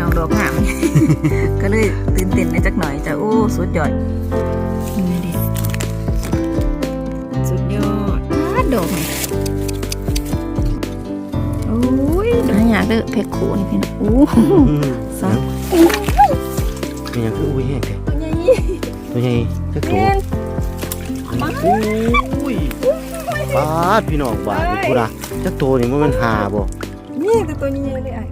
น้องดอกงามก็เลยตื่นเต้นในจักหน่อยจ้ะโอ้สุดยอดนี่ดิสุดยอดอ้าดอกนี่โอ้ยหาอยากเด้อเพชรคูนี่พี่น้องโอ้สองมันยังคืออุ้ยแห้งแท้ตัวใหญ่ตัวใหญ่จักโตแม่นอุ้ยปาดพี่น้องบาดนี่พูดอะจักโตนี่มันมันหาบ่นี่แต่ตัวนี้เลยไอ้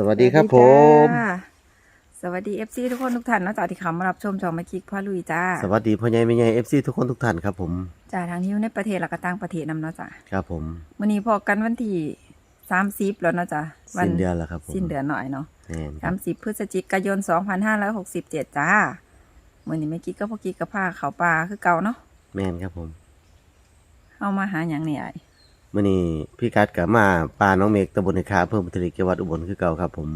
สวัสดีครับผมจ้าสวัสดี FC ทุกคนทุกท่านเนาะจ้าที่เข้ามารับชมช่องมาคิกพ่อลุยจ้าสวัสดีพ่อใหญ่แม่ใหญ่ FC ทุกคนทุกท่านครับผม จ้าทางที่อยู่ในประเทศและก็ต่างประเทศนำเนาะจ้าครับผมวันนี้พอกันวันที่สามสิบแล้วเนาะจ้าวัสิ้นเดือนแล้วครับผมสิ้นเดือนหน่อยเนาะแน่นคสารับมสิบพฤศจิกายนสองพันห้าร้อยหกสิบเจ็ดจ้ามื่อนี้ไม่กิ๊กก็พอกิ๊กกับผ้าเขาวปลาคือเก่าเนาะแม่นครับผม เอามาหาอย่างเนี่ยไอ้ มื่อนี้พี่กัดกับมาปลาน้องเมฆตำบลในคาเพิ่มบุตริกจังหวัดอุบลคือเก่าครับ ผม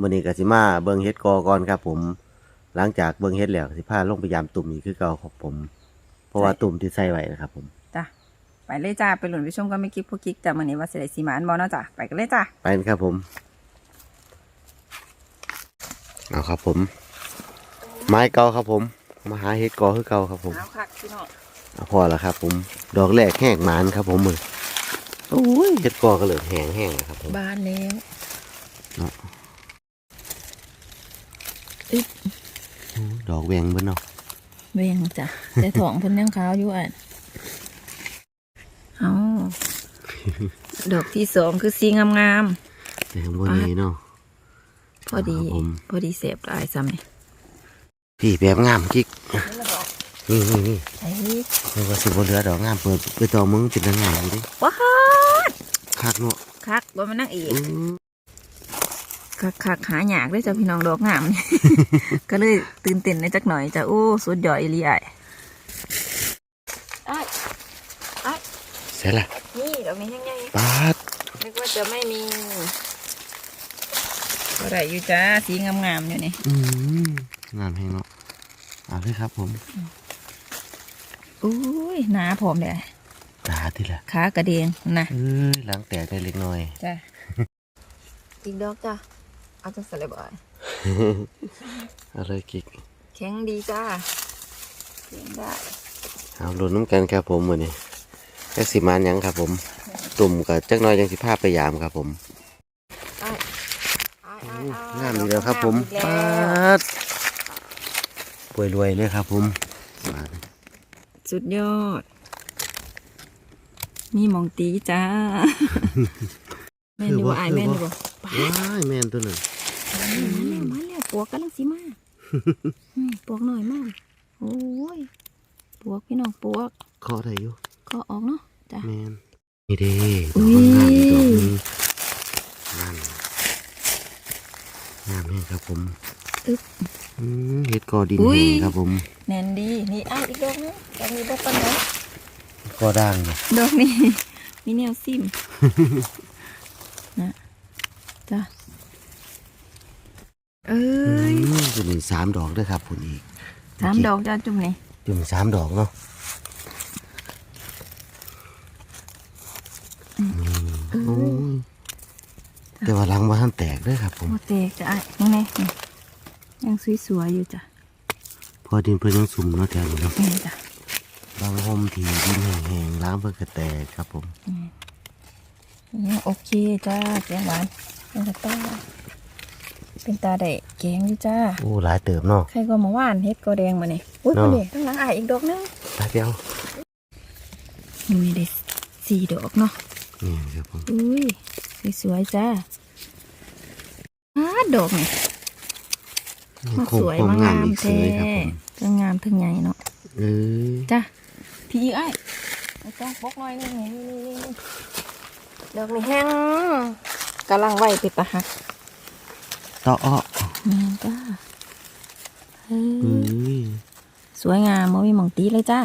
มื่อนี้ก็สิมาเบิ่งเฮ็ดกอก่อนครับ ผม หลังจากเบิ่งเฮ็ดแล้วสิพาลงไปยามตุ่มอีกคือเก่าครับผม เพราะว่าตุ่มที่ใส่ไว้นะครับ ผมจ้าไปเลยจ้าไปหลุนไปชมกันไม่กิ๊กพอกิ๊กจ้ามื่อนี้ว่าเสได็จสีมานบอเนาะจ้าไปกันเลยจ้าไปกันครับผมเอาครับ ผม ไม้เก่าครับ ผมมาหาเฮ็ดกอคือเก่าครับ ผมเอาคักพี่น้องเอาพอแล้วครับ ผม ดอกแรกแห้งหมานครับ ผมมือ โอ้ยเฮ็ดกอก็เลยแห้งแห้งแล้วครับผมบ้านแล้วดอกแหวงเบิ้เนาะเวียงจ้ะแต่ถ่องเพิ่นยังขาวอยู่อะเอาดอกที่สองคือสีงามแต่ข้างบนนี้เนาะๆพอดีครับผมพอดีเสพหลายซ้ำนี่พี่แบบงามกิ๊กนี่นี่นี่ไอ้นี่ว่าสิบนเรือดอกงามเปิดไปต่อมึงเป็นนางงามอยู่ดิว้าด คักเนาะคักว่ามันนั่งอีกอื้อคักคักหาหยากเลยจ้ะพี่น้องดอกงามนี่ก็เลยตื่นเต้นในจักหน่อยจ้ะโอ้สุดยอดอีหลีไอ้ไอ้ไอ้เสร็จละนี่ดอกนี้ยังไงปาดนึกว่าจะไม่มีอะไรอยู่จ้าสีงามๆอยู่นี่อืมงามแห้งเนาะเอาเลยครับผมอุ้ยหนาผมเลย ตาที่ละขากระเดงนะเอ้ยล้างแตกได้เล็กน้อยจ้ะอีกดอกจ้ะเอาจังสลับอ่อยเอาเลยกิ๊กแข็งดีจ้าเสียงได้เอาลุ้นน้ำกันครับผมมือนี้แค่สิมานหยังครับผม ตุ่มกับจักหน้อยยังสิพาไปยามครับผมไอ้ไอ้ไอ้ไอ้งามอีกแล้วครับผมอีกปาแล้วดรวยรวยๆเลยครับผมมาสุดยอด มีหมองตีจ้าแม่นดูบ่ไอ้ายแม่นดูบ่ปาดว้ายแม่นตัวหนึ่งมาแล้วมาแล้วปวกกำลังสิมาอืมปวกหน่อยมากโอ้ยปวกพี่น้องปวกเคาะได้อยู่ก็ออกเนาะจ้ะแม่นนี่เด้อุ้ดอกยงามอีกดอกหนึงงามงามแห้งครับผมอึ๊บอืมเห็ดกอดินอุ้ยแห้งครับผมแน่นดีนี่อ้ายอีกดอกนึงดอกนี้บ่ปันได กอด่างเนี่ยดอกนี้มีแนวซิมนะจ้ะเอ้อืยมตัวนี้สามดอกด้วยครับผลอีกสามดอกจ้าจุ่มนี่จุ่มสามดอกเนาะเอ้โอ้ยยแต่ว่าหลังว่าท่านแตกด้วยครับผมโมเตกจ้ะอ้ายยังไงนี่ยังสวยๆอยู่จ้ะพอดินเพิ่นยังสุ่มเนาะแถวนี้เนาะนี่จ้ะ บางห่มที่ดินแห้งๆล้างเพิ่นก็แตกครับผมนี่โอเคจ้าเสียงหวานเป็นตาเป็นตาได้แกงอยู่จ้าโอ้หลายเติบเนาะใครก็มาว่านเฮ็ดก็แดงมาเนี่ยอุ้ยเนาะมาเนี่ยตั้งหลังอ้ายอีกดอกนึงตาเดียวนี่ได้สี่ดอกเนาะนี่ครับผมอุ้ยสวยๆจ้าอ้าดอกนี่มาคงสวยความมางามอีกเสแท้ยครับผมทั้งงามทั้งใหญ่เนาะเออจ้า พี่ไอ้ายเอาจ้าบกหน่อยนี่นี่นี่นี่นี่ดอกนี่แห้งกำลังไหวไปตะหักต่ออ้อนี่จ้าเฮ้เอ้ยยสวยงามมมีหมองตีเลยจ้า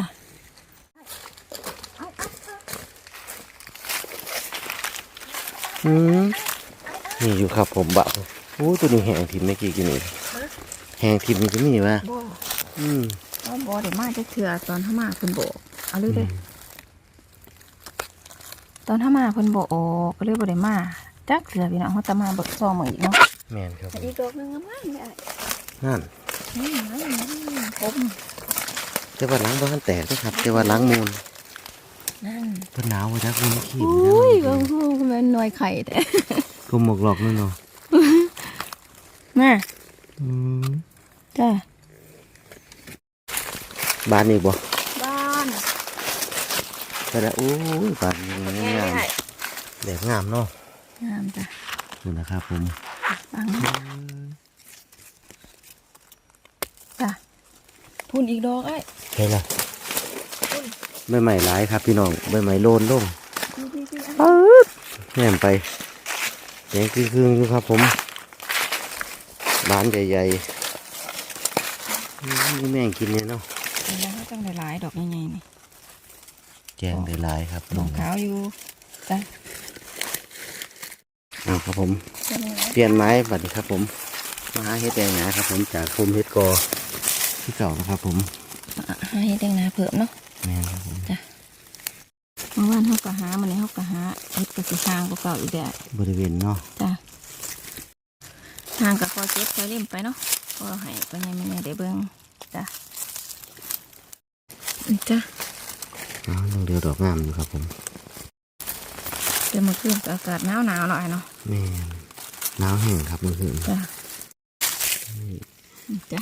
อืมนี่อยู่ครับผมบะโอ้ตัวนี้แห้งทิมไม่กี่กินนี่แห้งทิมนี่ก็มีว่ะบ่อืมก็บ่เดี๋ยวมาจะเถื่อตอนเข้ามาคุณโบก เอาเลยเลยตอนถ้ามาเพิ่นบ่ออกก็เลยบ่ได้มาจักเสือพี่น้องเขาจะมาเบิกซองเหมือนอีกเนาะแม่นครับอีกดอกหนึงงามๆเลยอะนั่นนี่นั่นนั่นผมแต่ว่าหลังบ้านแตกนะครับแต่ว่าหลังมูลนั่นเพิ่นหนาวว่าจักมันขี้อุ้ยมับางนฮู้แม่นหน่วยไข่แต่กลมหมอกหลอกนั่นเนาะมาอืมจ้าบ้านนี่บ่บ้าน แต่ละโอ้ยบ้านนี่มันงามแดดงามเนาะงามจ้ะนี่นะครับผมฟังจ้ะพุ่นอีกดอกไอ้ใช่ละใบใหม่หลายครับพี่น้องใบใหม่โลนลงดีๆๆปึ๊ดแง่มไปแดงคือคืนอยู่ครับผมบ้านใหญ่ๆอืมมีแม่งกินเนี่ยเนาะเห็นแล้วเขาจังหลายๆดอกใหญ่ๆนี่ แกงได้หลายครับดอกขาวอยู่จ้ะเอาครับผมจะมีไหมเปลี่ยนไม้บัดนี้ครับผม มาหาเฮ็ดแดงหนาครับ ผมจากภูมิเฮ็ดกอที่เก่านะครับ ผมอะให้แดงนาเพิ่มเนาะแม่นครับผมเมื่อวานเขาก็หามันนี้เขาก็หาเฮ็ดกระสิทางเก่าๆอีกแล้วบริเวณเนาะจ้ะทางกับพอเจ็บพอเล่มไปเนาะพอให้ไปยังไม่ได้เบิ่งจ้ะนี่จ้ะ อ๋อยังเดือดอกงามอยู่ครับผมเดี๋ยวมาคืนก็อากาศหนาวหนาวๆหน่อยเนาะแม่นหนาวแห้งครับเมื่อคืนจ้ะนี่จ้ะ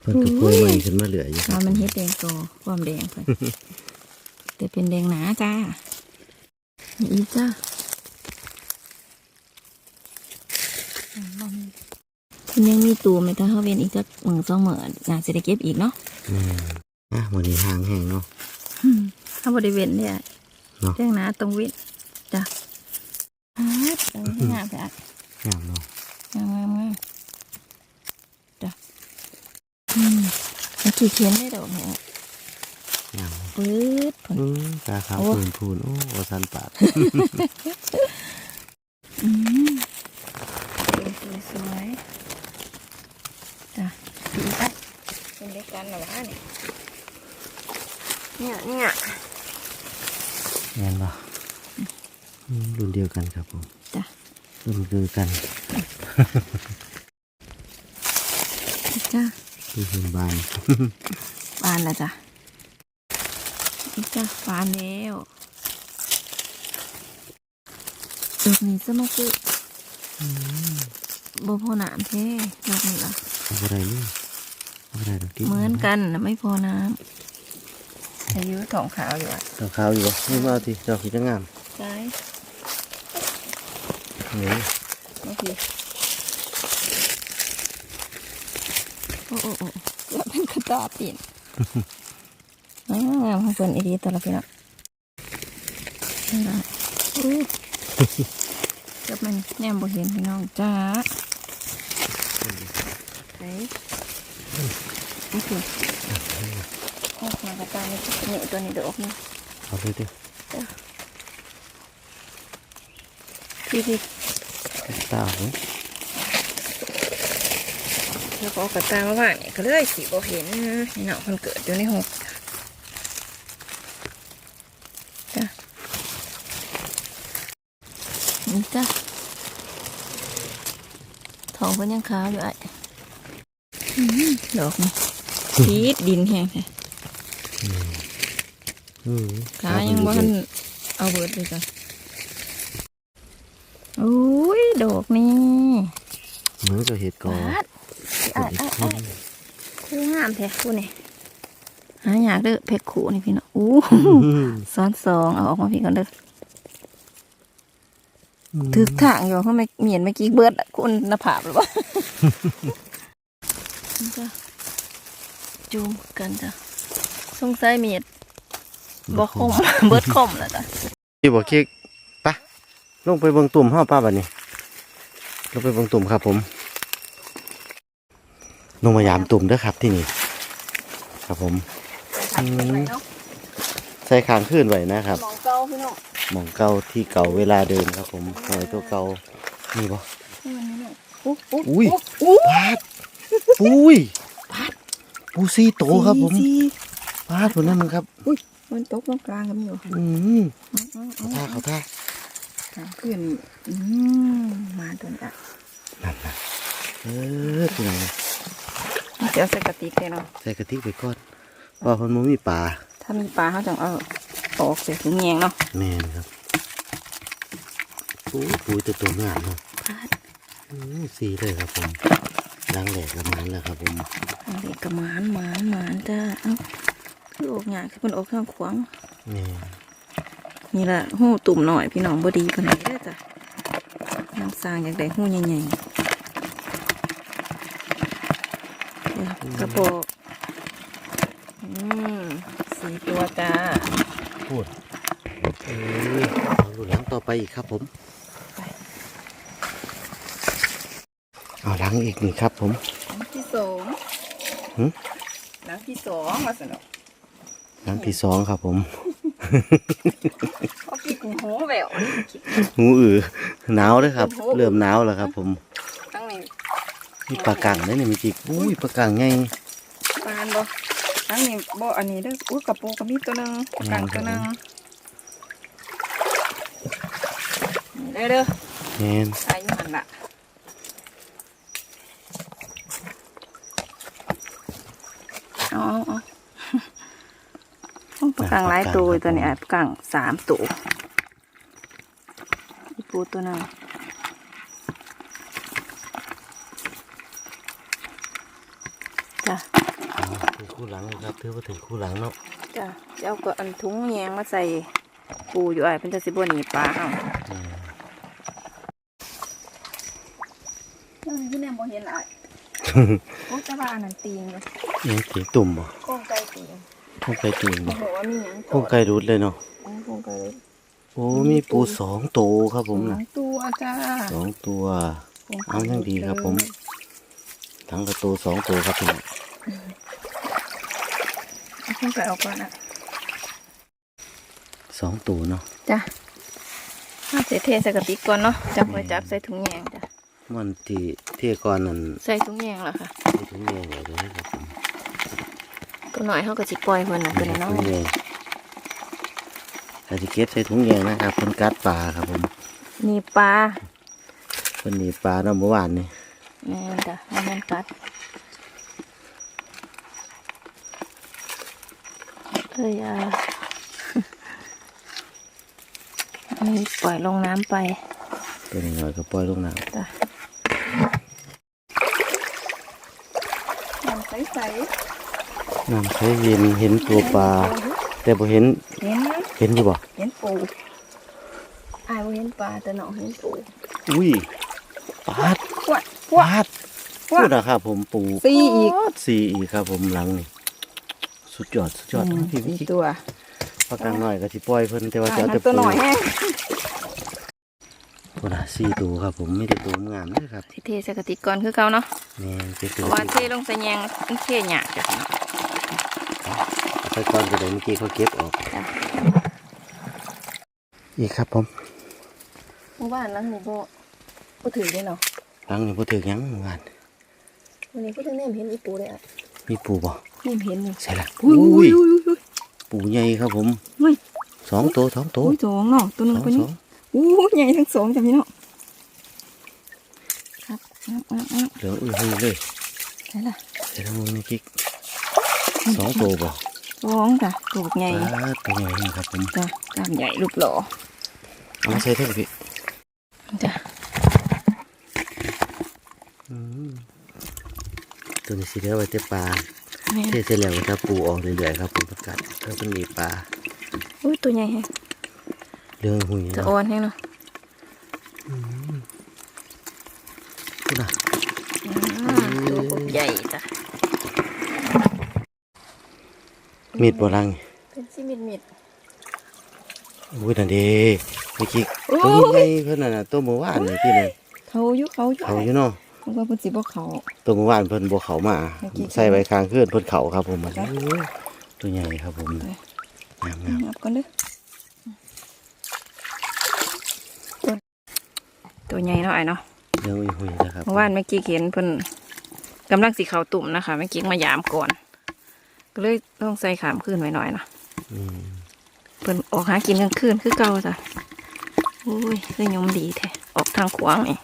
เพิ่นก็ป่วยใหม่ขึ้นมาเหลืออยู่คเรารับมันเฮ็ดแดงโตความแดงเพิ่นแต่เป็นแดงหนาจ้านี่อีกจ้ะอืมบ่มีคุณยังมีตูมไหมถ้าเขาเว้นอีกสักหนึ่งสองเหมือนน่าจะได้เก็บอีกเนาะแม่ นอะวันนี้ห่างแห้งเนาะอืมถ้าบริเวณเนี่ยเนาะเรื่องหนาตรงเวิทย์จ้ะอ่าตรงที่งามจ้ะงามเนาะงามงามงามจ้ะอืมมันขี่เขียนได้ดอกเนี่ยงามปื๊ดผลอืมตาขาวโอ้พูนพูนโอ้โอสันปาก อืมสวยสวยๆจ้ะดีอะเป็นเด็กกันเหรอวะ เนี่ยเนี่ยเนี่ยแม่นปะอืมรุ่นเดียวกันครับผมจ้ะรุ่นคือกันจ้ะคือคืนบานบานแล้วจ้ะอีกจ้ะบานแล้วดอกนี้สมกุบ่พอน้ำเท่ดอกนี้ล่ะเอาอะไรนี่เอาอะไรดอกกิ๊กเหมือนกันนะไม่พอน้ำ อายุสองขาวอยู่อะดอกขาวอยู่บ่นี่มาเอาทีดอกสีจะงามใช่นี่โอเคโอ้โอ้โอ้แล้วเป็นกระตาปีนอ้าวงามของเพิ่นอีดีตัวละพี่น้องนี่ล่ะอู้กับมันแนมบ่เห็นพี่น้องจ้าไหนนี่คือ โอ้มากระตานี่นี่ตัวนี้เดอกนี่เอาเลยดิพี่พี่ตาเอาเลยแล้วก็เอากระตามาว่างนี่ก็เลยสิบ่เห็นนี่เนาะมันเกิดอยู่ในหกจ้ะนี่จ้ะทองเพิ่นยังขาวอยู่ไอ้อื้อหือดอกนี่พีดดินแห้งแท้อืม ขายังบ่ทันเอาเบิดเลยจ้ะโอ้ยดอกนี่เหมือนกับเห็ดกอปาดเห็ไอ้ดไอ้อีกไอ้คนคืองามแท้กูนี่หาอยากเด้อเพชรขู่นี่พี่เนาะอู้อืมซ้อนสองเอาออกมาพี่ก่อนเด้อถึกทางอยู่เพราะไม่เมียนเมื่อกี้เบิดอะคุณหน้าผากหรือเปล่าจ้ะจูมกันจ้ะส งสัยเมียดบ่คมเบิดคมแล้วจ้ะพี่บอกคิกปะลงไปเบิ่งตุ่มห้าป้าบัดนี้ลงไปเบิ่งตุ่มครับผมลงมายามตุ่มเด้อครับที่นี่ ครับผม ใส่ขางขึ้นไว้นะครับ มองเก่าพี่น้องหมองเก่าที่เก่าเวลาเดิมครับ ผมหอยตัวเก่านี่ปะนี่มันนี่อู้อุ้ยอู้ปาดปุ้ยปูซี่โตครับผม สี่ปาดผลนั่นมันครับอุ้ยมันตกตรงกลางก็มีอยู่อืมเอาเอาเขาท่าเขาท่าทางขึ้นอืมมาตัวนี้อะนั่นนะเออตัวไหนเดี๋ยวใส่กระติกเลยเนาะใส่กะทิไปก่อนว่าคนมันมีปลาถ้ามีปลาเขาจังเอาออกเสียถุงแยงเนาะแม่นครับปูปูตัวตัวงามเนาะพาดอืมสีเลยครับผมล้างแหลกกับมันแล้วครับผมทางเด็กกระหมานหมานหมานจ้าเอ้า คือออกงานคือมันออกข้างขวางแม่นนี่แหละหูตุ่มหน่อยพี่น้องบดีปานไหนเด้อจ้ะน้ำสร้างอยากได้หูใหญ่ๆเดี๋ยวกระบอกอืมสี่ตัวจ้าพูดเออเอาดูหลังต่อไปอีกครับผมไปเอาหลังอีกนี่ครับผมหลังที่สองหึหลังที่สองมาสนุก หลังที่สองครับผมเขาพี่กุ้งหูแหววหูอือหนาวเลยครับโอ้โหเริ่มหนาวแล้วครับ ผมทั้งนี้มีปลากังนี่นี่มีจิกอุ้ยปลากังไงปานบ่ทั้งนี้บ่อันนี้เด้ออุ้ยกระโปรงกระมีตัวหนึงกระกังตัวหนึงนี่เด้อเด้อแม่นใส่อยู่หันละเอาเอาเอาเอา ปลากลางหลายตัวอยู่ตัวนี้อะปลากลางสามตัวอีปูตัวหนึงจ้ะเอาถึงคู่หลังแล้วครับถือว่าถึงคู่หลังเนาะจ้ะเจ้าก็อันถุงแยงมาใส่ปูอยู่ไอ้เป็นจะสิบวหนีปลาเอาเออที่แนมบ่เห็นไอ้โอ้จะว่าอันนั้นตีงเลยยังถีตุ่มบ่โค้งไก่ตีง พวกไก่ตีนโอ้บ่โหว่ามีหยังพวกไก่รุดเลยเนาะโค้งไก่เลยโอ้มีปูสองตัวครับผมสอนะงตัวจ้าสองตัวโค้งไก่เอายังดีครับผม ทั้งกระตูสองตัวครับพี่น้องเอาโค้งไก่ออกก่อนอะสองตัวเนาะจ้ะเอาใส่เทใส่กระติกก่อนเนาะจับไว้จับใส่ถุงแยงจ้ะมันที่เที่ก่อนนั่นใส่ถุงแยงแล้วค่ะที่ถุงแยงไว้เลยครับผม ตัวหน่อยเขาก็จิปล่อยเพิ่นน่ะตัวน้อถุยงแยงถ้าจะเก็บใส่ถุงแยงนะครับเพิ่นกัดปลาครับผมๆนี่ปลาเพิ่นหนีปลาเนาะเมื่อวานนี่แม่นจ้ะมันมันกัดเอ้ยอะอันนี้ปล่อยลงน้ำไปตัวนี้หน่อยก็ปล่อยลงน้จ้ะน้ำใสำ น้ำใช้เย็นเห็นๆตัวปลาแต่บ่เห็นเห็นไหมเห็นอยู่บ่เห็นปูอายบ่เห็นปลาแต่น้องเห็นปูอุ้ยปาดพวดพวดปาดพูดนะครับผมปูสี่อีกปาดสี่อีกครับผมหลังนี่สุดยอดสุดยอดพี่วิสี่จิตัวปากกลางหน่อยก็สิปล่อยเพิ่นแต่ว่าจะอ่าเอาแต่ตัวปูหน่อยแห้งพุ่นน่ะสี่ตัวครับผมไม่ได้ตัวงามเลยครับเทใส่กระติกก่อนคือเก่าเนาะแม่นเป็นเพตัวราะว่าเทลงใส่แยงมันเทหยาบจ้ะ ไปก่อนก็ได้เมื่อกี้เขาเก็บออกจ้ะอีกครับผมเมื่อวานหลังหนูบ่บ่ถือเลยเนาะหลังนี่บ่ถึกหยังเมื่อวานวันนี้ก็ถึงแนมเห็นอีปูเลยอะมีปูบ่แนมเห็นนี่ใช่ละอุ้ยอุ้ยอุ้ยอุ้ยปูใหญ่ครับผมอุ้ยสองตัวสองตัวอุ้ยสองเนาะตัวหนึงสองตัวสนี้องอู้ใหญ่ทั้งสองจ้ะพี่เนาะครับอ้าวอ้าวอ้าวเหลืองอุ้ยให้เลยใช่ละใส่ทั้งมือนี่กิ๊ก สองตัวบ่สองจ้ะตัวบักใหญ่ปลาตัวใหญ่นี่ครับผมจ้ะกล้ามใหญ่รูปหล่อเอามาใส่เท่าไหร่พี่จ้ะอืมตัวนี้สิเหลือไว้แต่ปลาแม่เทเสร็จแล้วก็จะปูออกเรื่อยๆครับผมประกาศเพื่อเป็นมีปลาอุ้ยตัวใหญ่แฮะเรื่องหุ่ยจะเนาะอ่อนแฮงเนาะพูดนะอืมตัวบักใหญ่จ้ะ มีดโบราณเป็นซิมิดมิดอุ้ยนั่นเดีเมื่อกี้โอ้ตัวยใหญ่เพิ่นน่ะนะตัวเมื่อวานนี่พี่เลยเขาอยู่เขาอยู่เขาอยู่เนาะมันก็เป็นสิบ่เขาตัวเมื่อวานเพิ่นบ่เขามาเมื่อกี้ใส่ไว้ค้างคืนเพิ่นเขาครับผมมันจ้ะตัวใหญ่ครับผมงามงามนับก่อนเด้อตัวตัวใหญ่เนาะไอ้เนาะเรื่องอุ้ยหุ่ยนะครับเมื่อวานเมื่อกี้เห็นเพิ่นกำลังสีขาวตุ่มนะคะเมื่อกี้มายามก่อน ก็เลยต้องใส่ขามขึ้นไว้หน่อยนะออืมเพิ่นออกหากินกลางคืนคือเก่าจ้ะโอ้ยคือยมดีแท้ออกทางขวางนี่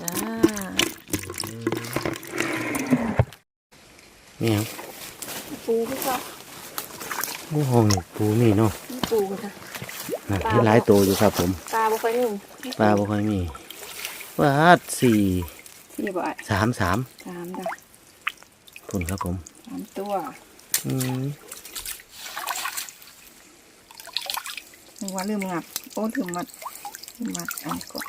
จ้านี่ยังปูคือเก่าหมูห้องนี่ปูมีเนาะมีปูจ้ะนะมีหลายตัวอยู่ครับผม ปลาบ่ค่อยมีปลาบ่ค่อยมีวาดสี่ สี่บ่อะสามสามสามจ้ะพุ่นครับผมสามตัวอืมนึกว่าลืมงับ โอ้ลืมมัดลืมมัดอันก่อน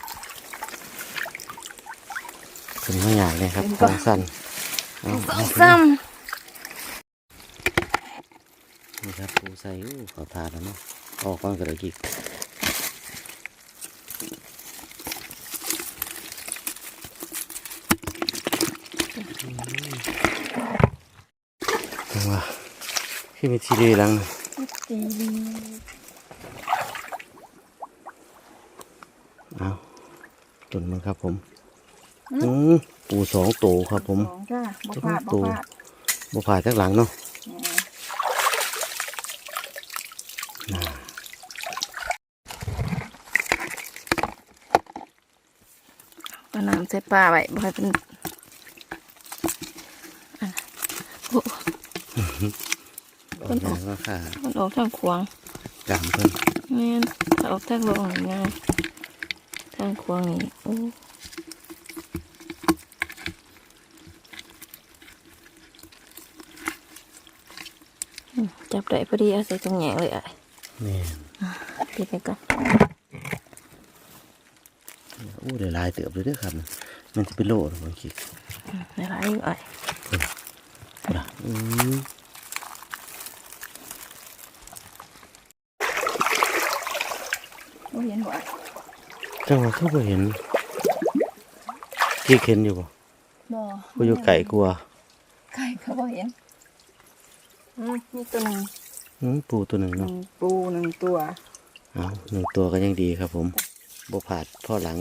ขึ้นมาอยากเลยครับขึ้นทก่อนางสั้นเอาสอเอางขึ้นซ้นี่ครับปูใส่อู้เขาทานแล้วเนาะออกก้อนกระดาษกิกจังหวะ ที่มีทีดีหลังำตีดีเอาตุนมันครับผมอืมปูสองโตวครับผมสองจ้ะบ่พลาดบ่พลาดบ่ผ่าจากหลังเนาะแหมน่าเอาน้ำใส่ปลาไว้บ่ให้เป็น อันโอ้ออกแนวก็ค่ะมันออกทางขวางกามเพิ่นแม่นถ้าออกทางลงนี่ง่ายทางขวางนี่โอ้อืมจับได้พอดีเอาใส่ตรงแหงเลยอะนี่ปิดไปก่อนอู้ได้หลายเติบเลยเด้อครับ มันจะเป็นโลหรือบางทีอืมในร้านอยู่อะนะอืม โอ้เห็นบ่อะ จังหวะเขาบ่เห็นกี่เห็นอยู่บ่บ่บ่อยู่ไก่กลัวไก่เขาบ่เห็นอืมมีตัวหนึ่งอืมปูตัวหนึ่งหนึ่เนาะงปูหนึ่งตัวเอาหนึ่งตัวก็ยังดีครับ ผมบ่ผาดพ่อหลัง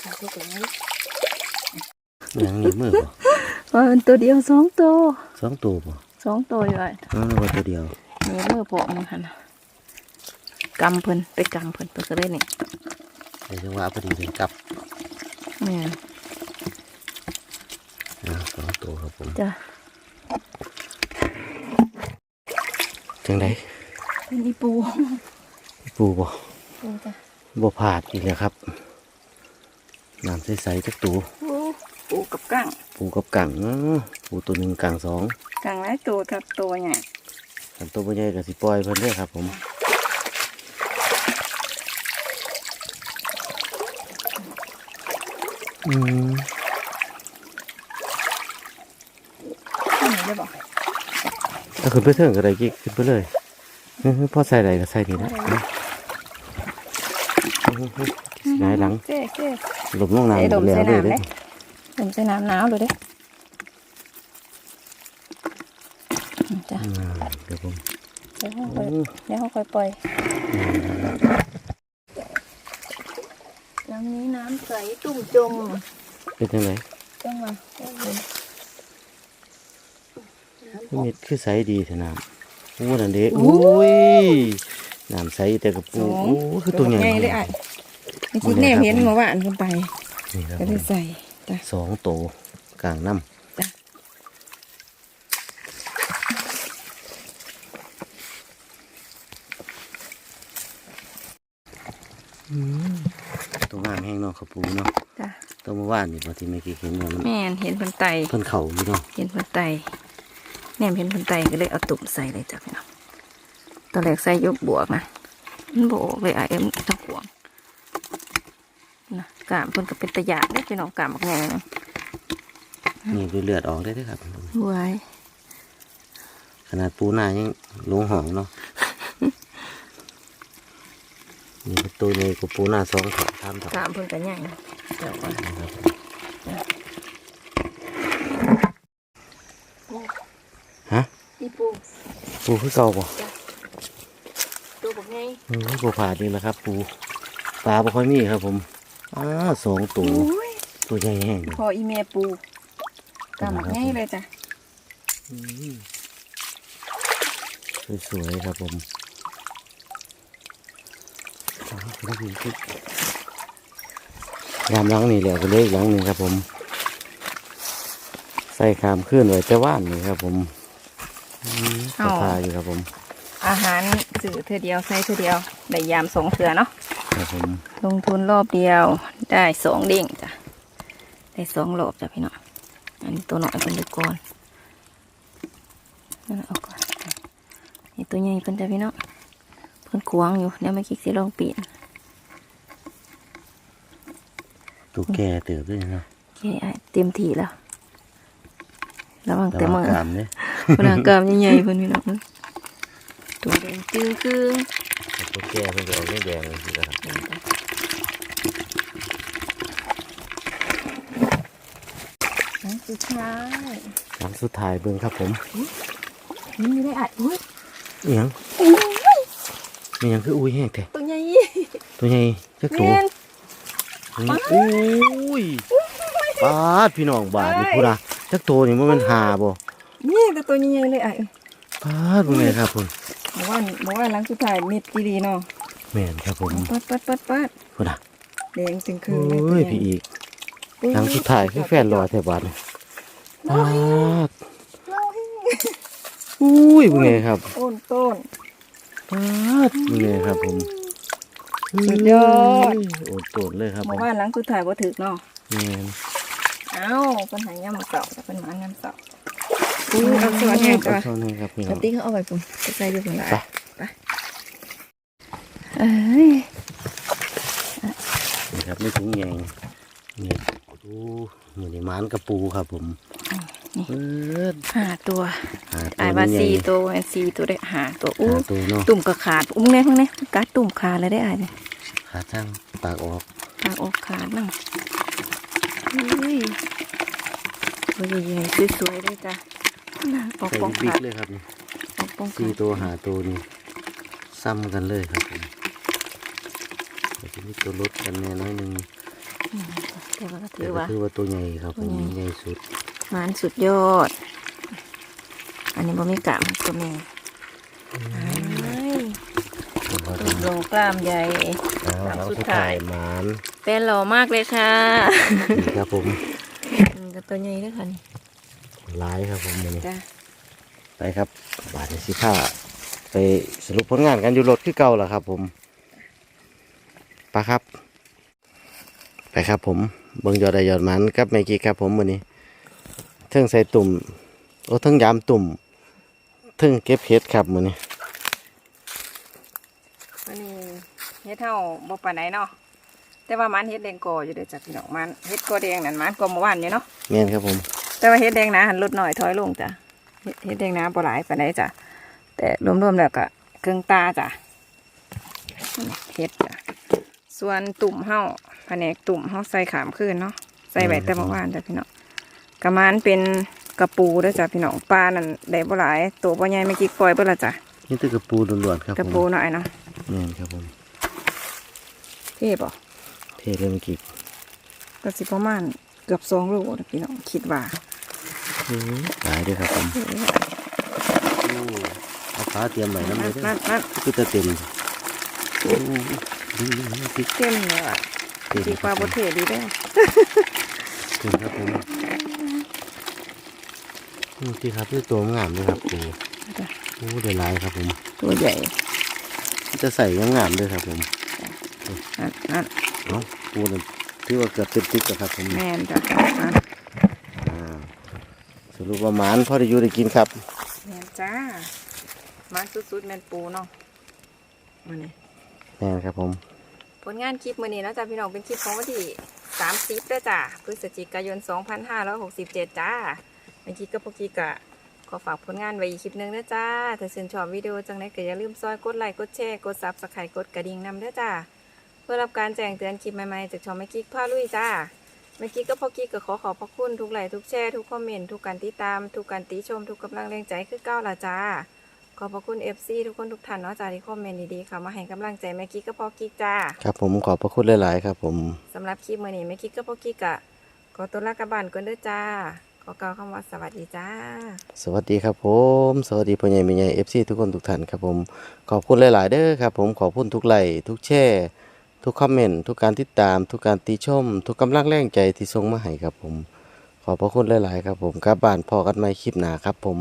เอาตัวตัวนี้ยังนี่มือบ่ว่าเป็นตัวเดียวสองตัวสองตัวบ่สองตัวอยู่ไอ้เอานึกว่าตัวเดียวมีมือโปะมันหันน่ะ กำเพิ่นไปกำเพิ่นเพิ่นก็ได้นี่เดี๋ยวจังหวะพอดีเลยกลับแม่นอ่าสองตัวครับผมจ้ะจังไดเป็นอีปูปูบ่ปูจ้ะบ่ผาดอีกแล้วครับน้ำใสๆจักตัวปูปูกับกั้งปูกับกังเนาะปูตัวหนึ่งกังสองกั้งหลายตัวทับตัวใหญ่อันตัวบ่ใหญ่ก็สิปล่อยเพิ่นเด้อครับผม อืมที่ไหนได้บ่ถ้าขึ้นไปเทิงก็ได้กิ๊กขึ้นไปเลยเออพอใส่ใดก็ใส่นี่นะเอาเอาเอาเอาหงายหลังเจ๊เจ๊หลบลงน้ำใส่ดมแล้วใส่เลยน้ำเด้เด้ดมใส่น้ำหนาวเลยเด้อืมจ้ะอ่าเดี๋ยวผม เดี๋ยวเขาค่โอ้อยเดี๋ยวเขาค่อยปล่อยน้ำ นี้น้ำใสตุ่มจมเป็นจังไดจังหวะโอ้โหน้ำออกมีคือใสดีเถอะน้ำโอ้นั่นเด้อุ้ยน้ำใสแต่กับปูโอ้คือตัวใหญ่เลยอะไม่คิดแนวเห็นเมื่อวานขึ้นไปนี่ครับก็เลยใส่จ้ะสองโตวกลางน้จ้ะำตัวงามแห้งเนาะขับปูเนาะจ้ะตัวเมื่อวานนี่บางทีไม่กี่เห็นว่ามันแม่นเห็นเพันไตเพิ่นเข่าอยู่เนาะเห็นเพันไตแนมเห็นเพันไตก็เลยเอาตุ่มใส่เลยจ้ะพี่น้องตอนแรกใส่ยกบวกนะมันบออกเลยอะเอ็มตะขวงนะกามเพิ่นก็เป็นตะยานได้อพี่น้องกามบักแง่นะนี่ดูเลือดออกได้เด้วยครับไว้ขนาดปูหน้ายังหลงหองเนาะ นี่เป็น ตัวนี้กับปูหน้าสองเถาสามเถากามเพิ่นก็ใหญ่เดี๋ยวก่อนนะครับฮะอีปูปูคือเก่าป่ะตัวบักไงเออปูผ่าดีแล้วครับ ปูปลาบ่ค่อยมีครับ ผมอ้าสองตัวโอ้ยตัวใหญ่แห้งพออีเมปูกามบักไงเลยจ้ะสวยๆครับผม ยามหล้างนี่แหละก็เลยอีกหลังหนึ่งครับผม ใส่ขามขึ้นไว้จะว่านนี่ครับผมอืมสะพายอยู่ครับผม อาหารสื่อเธอเดียวใส่เธอเดียวได้ยามสองเถื่อเนาะครับผม ลงทุนรอบเดียวได้สองเด้งจ้ะได้สองรอบจ้ะพี่น้องอันนี้ตัวหน่อยเป็นเด็กก่อนนั่นเอาก่อนนี่ตัวใหญ่เป็นจ้ะพี่น้องเพิ่นขวางอยู่เดี๋ยวไม่คิดสิลองปีน ตัวแก่เติบด้วยเนาะโอเคไอ้เต็มที่แล้วระวังแต่แต่ว่ามือกามเนี่ยพลังกรามใหญ่ๆเพิ่นพี่น้องตัวแดงจึงครึ่งตัวแก่เพิ่งจะออกแดงๆเลยสิครับนั่นสุดท้ายหลังสุดท้ายเบิ่งครับผมนี่ไม่ได้อัดอุ้ยเอียงมีหยังคืออุ้ยแห้งแท้ตัวใหญ่ตัวใหญ่จักตัวเน่น อุ้ยปาดพี่น้องบาดนี่พูดนะจักตัวนี่มันเป็นหาบ่นี่แต่ตัวใหญ่ๆเลยไอ้ปาดเป็นไงครับผมเมื่อวานเมื่อวานหลังสุดท้ายมิดกีรีเนาะแม่นครับผมปัดปัดปัดปัดพูดนะแดงจึงคโอรึ่งเลย้ยพี่อีกหลังสุดท้ายคือแฟนรอแถวบ้านนี่ปาดอุ้ยเป็นไงครับโอนต้นปาดเป็นไงครับผม สุดยอด โอ้โตดเลยครับผเมื่อมวานหลังสุดท้ายบ่ถึกเนาะแม่นเอ้าเป็นหายามมาเสาแต่เป็นหมางามเสาอู้เอาสวนแห้งขอจ้ะโทษนะครับพี่ปน้องฏิเขาเอาไว้ผมจะใส่อยู่ตรงไหนไป ไปเอ้ยนี่ครับไม่ถุงใหญ่นี่ดูมือนี่มันกระปูครับผม เปิดห้าตัวหาไอ้ายตัวว่าใหญ่สี่ตัวแอนสี่ตัวได้หาตัวอู้หาตัวเนาะตุ่มก็ขาดอุ้งแน่พวกนี้กัดตุ่มขาดเลยได้อายเนี่ยขาช่างปากออกปากออกขาดนั่งอุ้ยตัวใหญ่ๆสวยๆเลยจ้ะน่ะออกใส่ปองบิ๊ขากดเลยครับนี่ออกปองสี่ขาดตัวหาตัวนี่ซ้ำกันเลยครับผมแต่ทีนี้ตัวลดกันแน่น้อยหนึงแต่ว่าก็แต่ถือก็ว่าคือว่าตัวใหญ่ครับผมตัวใหญ่ใหญ่สุด หมันสุดยอด อันนี้บ่มีกะมันตัวแม่อ้ายตัวตัวโลกล้ามใหญ่เอาหลังเอาสุดสุดท้าท้ายยหมานเป็นหล่อมากเลยค่ะนี่ครับผมอืมก็ตัวใหญ่ด้วยค่ะนี่หลายครับผมมื้อนี้จ้ะไปครับ บาทสิผ้าไปสรุปผลงานกันอยู่รถคือเก่าแล้วครับ ผมไปครับ ไปครับผม เบิ่งยอดได้ยอดหมันกับแม่กี้ครับผมมื้อนี้เทิงใส่ตุ่มโอ้เทิงยามตุ่มเทิงเก็บเห็ดครับมื้อนี้วันนี้เฮ็ดเท่าบ่ปานไหนเนาะแต่ว่ามันเฮ็ดแดงกออยู่เด้อจ้ะพี่น้องมันเฮ็ดกอแดงนั่นมันกอเมื่อวานอยู่เนาะแม่นครับผม แต่ว่าเฮ็ดแดงหนาหันลดหน่อยถอยลงจ้ะเฮ็ดเฮ็ดแดงหนาบ่หลายปานใดจ้ะแต่รวมๆแล้วก็เครื่องตาจ้ะเฮ็ดจ้ะส่วนตุ่มเฮาแผนกตุ่มเฮาใส่ขามคืนเนาะใส่ไว้แต่เมื่อวานจ้ะพี่น้อง กระมานเป็นกระปูเด้อจ้ะพี่น้องปลานั่นได้บ่หลาย ตัวบ่ใหญ่ไม่กี่ปล่อยเบิ่ละจ้ะนี่คือกระปูล้วนๆครับกระผมปูหน่อยเนาะแม่นครับผมเท่บ่เทเริ่มกิบก็สิประมาณเกือบ2โลนะพี่น้องคิดว่าหลายด้วยครับผมโอ้เอาขาเตรียมไว้น้ำเลยเด้อนั่นนั่นคือจะเต็มโอ้ดีดีดีเต็มเลยอะเต็มดีกว่าบ่เท่ดีเด้อเต็มครับผม นี่ที่ครับคือตัวงามเลยครับปูจ้ะโอ้เดี๋ยวลายครับผม ตัวใหญ่ จะใส่ยังงามเลยครับผมนั่นนั่นเนาะปูนั่นที่ว่าเกือบเต็มติ๊กแล้วครับผมแม่นจ้ะนั่นอ่าสรุปว่าหมานพอได้อยู่ได้กินครับแม่นจ้ามันสุดๆแม่นปูเนาะมานี่แม่นครับผม ผลงานคลิปมื้อนี้เนาะจ้ะพี่น้องเป็นคลิปของวันที่30เด้อจ้ะพฤศจิกายน 2567 จ้า เมื่อกี้ก็พวกกี้กะขอฝากผลงานไว้อีกคลิปหนึงเด้อจ้าถ้าชื่นชอบวิดีโอจังไดก็อย่าลืมซอยกดไลค์กดแชร์กด Subscribe กดกระดิ่งนำเด้อจ้าเพื่อรับการแจ้งเตือนคลิปใหม่ๆจากช่องแม่กิ๊กพาลุยจ้าแม่กิ๊กก็พ่อกิ๊กก็ขอขอบพระคุณทุกไลค์ทุกแชร์ทุกคอมเมนต์ทุกการติดตามทุกการติชมทุกกำลังแรงใจคือเก้าละจ้าขอบพระคุณ FC ทุกคนทุกท่านเนาะจ้าที่คอมเมนต์ดีๆค่ะมาให้กำลังใจแม่กิ๊กก็พ่อกิ๊กจ้าครับผมขอบพระคุณหลายๆครับผมสำหรับคลิปมื้อนี้แม่กิ๊กก็พ่อกิ๊กอะขอตัวลากลับบ้านก่อนเด้อจ้า ขอกล่าวคำว่าสวัสดีจ้า สวัสดีครับผม สวัสดีพ่อใหญ่แม่ใหญ่เอฟซีทุกคนทุกท่านครับผม ขอบคุณหลาย ๆ เด้อครับผมขอบคุณทุกไลค์ทุกแชร์ทุกคอมเมนต์ทุกการติดตามทุกการติชม ทุกกำลังแรงใจที่ส่งมาให้ครับผม ขอบพระคุณหลาย ๆ ครับผมกลับบ้านพอกันไม่คลิปหนาครับผม